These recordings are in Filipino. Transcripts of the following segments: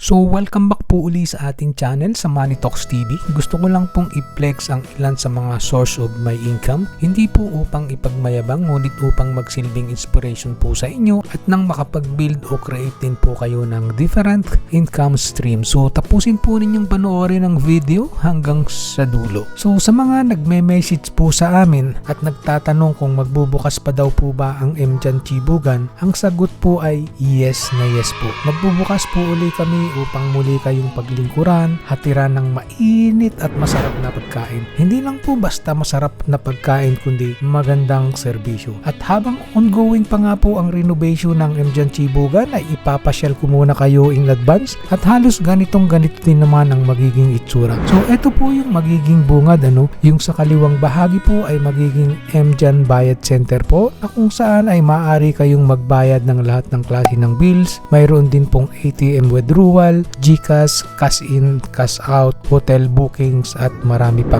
So welcome back po uli sa ating channel sa Money Talks TV. Gusto ko lang pong i-flex ang ilan sa mga source of my income. Hindi po upang ipagmayabang ngunit upang magsilbing inspiration po sa inyo at nang makapag-build o create din po kayo ng different income stream. So tapusin po ninyong panoorin ang video hanggang sa dulo. So sa mga nagme-message po sa amin at nagtatanong kung magbubukas pa daw po ba ang Mjan Chibugan, ang sagot po ay yes na yes po. Magbubukas po uli kami upang muli kayong paglingkuran, hatiran ng mainit at masarap na pagkain. Hindi lang po basta masarap na pagkain kundi magandang serbisyo. At habang ongoing pa nga po ang renovation ng Mjan Chibugan ay ipapasyal ko muna kayo in advance at halos ganitong ganito din naman ang magiging itsura. So ito po yung magiging bungad ano, yung sa kaliwang bahagi po ay magiging Mjan Bayad Center po na kung saan ay maaari kayong magbayad ng lahat ng klase ng bills. Mayroon din pong ATM withdrawal, GCash, cash in, cash out, hotel bookings at marami pa.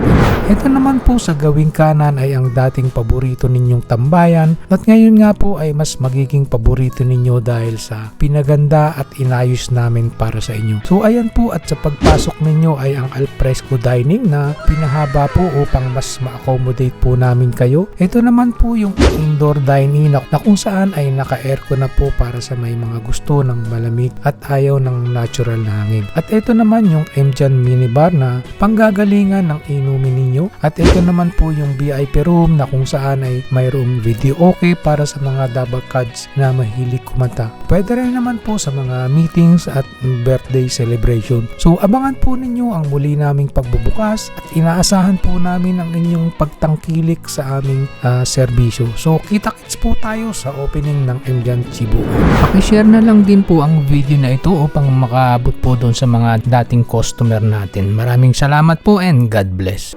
Ito naman po sa gawing kanan ay ang dating paborito ninyong tambayan at ngayon nga po ay mas magiging paborito ninyo dahil sa pinaganda at inayos namin para sa inyo. So ayan po at sa pagpasok ninyo ay ang alfresco dining na pinahaba po upang mas ma-accommodate po namin kayo. Ito naman po yung indoor dining na kung saan ay naka-aircon na po para sa may mga gusto ng malamig at ayaw ng natural na hangin. At ito naman yung Mjan minibar na panggagalingan ng inumin ninyo. At ito naman po yung VIP room na kung saan ay mayroong video okay para sa mga double cards na mahilig kumanta. Pwede rin naman po sa mga meetings at birthday celebration. So abangan po ninyo ang muli naming pagbubukas at inaasahan po namin ang inyong pagtangkilik sa aming ah, serbisyo. So kita-kits po tayo sa opening ng Mjan Cebu. Pakishare na lang din po ang video na ito upang makaabot po doon sa mga dating customer natin. Maraming salamat po and God bless.